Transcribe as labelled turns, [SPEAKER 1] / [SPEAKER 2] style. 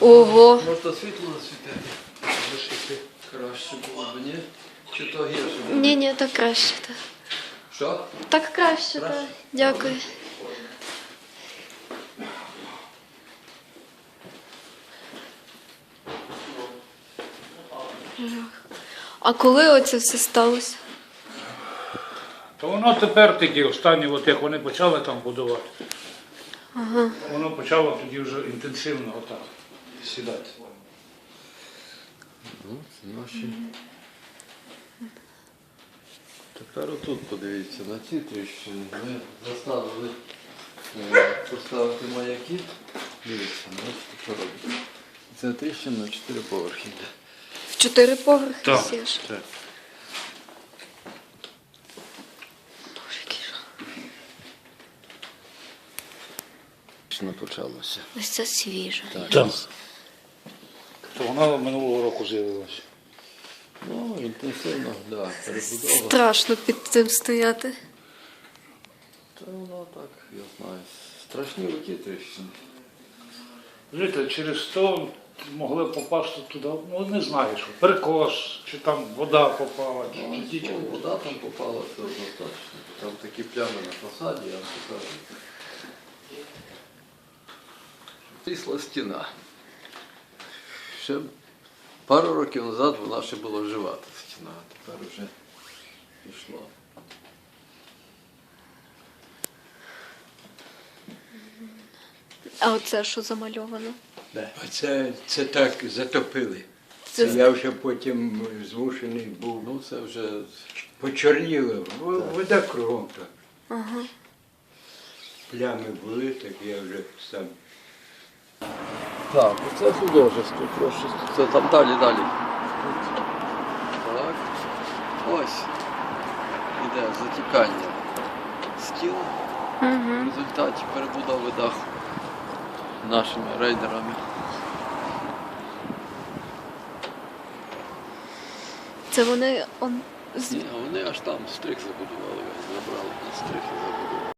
[SPEAKER 1] Ого.
[SPEAKER 2] Можна світло засвітити. Лишити краще було б, ні? Чи то гірше буде?
[SPEAKER 1] Ні, ні, так краще. Так,
[SPEAKER 2] Що?
[SPEAKER 1] так краще, так.
[SPEAKER 2] Краще?
[SPEAKER 1] Дякую. А коли оце все сталося?
[SPEAKER 3] То воно тепер такі останні, от як вони почали там будувати. Воно почало тоді вже інтенсивно отак сідати.
[SPEAKER 2] Ну, це наші. Тепер отут подивіться, на ці тріщини. Ми заставили е, поставити маяки. Дивіться, бачите, що робить. Це тріщина на 4 поверхи йде.
[SPEAKER 1] В чотири поверхи
[SPEAKER 3] Так.
[SPEAKER 1] сіж.
[SPEAKER 2] Так.
[SPEAKER 1] Боже, який жах.
[SPEAKER 2] Тріщина.
[SPEAKER 1] Ось це свіже.
[SPEAKER 2] Так.
[SPEAKER 3] Так. То вона минулого року з'явилася.
[SPEAKER 2] Ну, інтенсивно, так, да, перебудова.
[SPEAKER 1] Страшно під цим стояти.
[SPEAKER 2] Та воно так, я знаю. Страшні оті тріщини.
[SPEAKER 3] Знаєте, через то могли попасти туди, ну не знаю, що перекос, чи там вода попала, чи, чи
[SPEAKER 2] Ну,
[SPEAKER 3] дітям.
[SPEAKER 2] вода там попала, це однозначно. Там такі плями на фасаді, я вам покажу. Трісла стіна. Ще пару років назад вона ще була жива, та стіна, а тепер вже пішло.
[SPEAKER 1] А оце що замальовано?
[SPEAKER 4] А це, це так затопили.
[SPEAKER 1] Це-
[SPEAKER 4] Це я вже потім змушений був.
[SPEAKER 2] Ну це вже
[SPEAKER 4] Почорніло. В- Вода кругом так.
[SPEAKER 1] Ага.
[SPEAKER 4] Плями були, так я вже сам.
[SPEAKER 2] Так, це художество, прошу. Це там далі, далі. Так. Ось. Іде затікання стін в результаті перебудови даху нашими рейдерами.
[SPEAKER 1] Це вони он,
[SPEAKER 2] Ні, а вони аж там стрих забудували, забрали, стрих і забудували.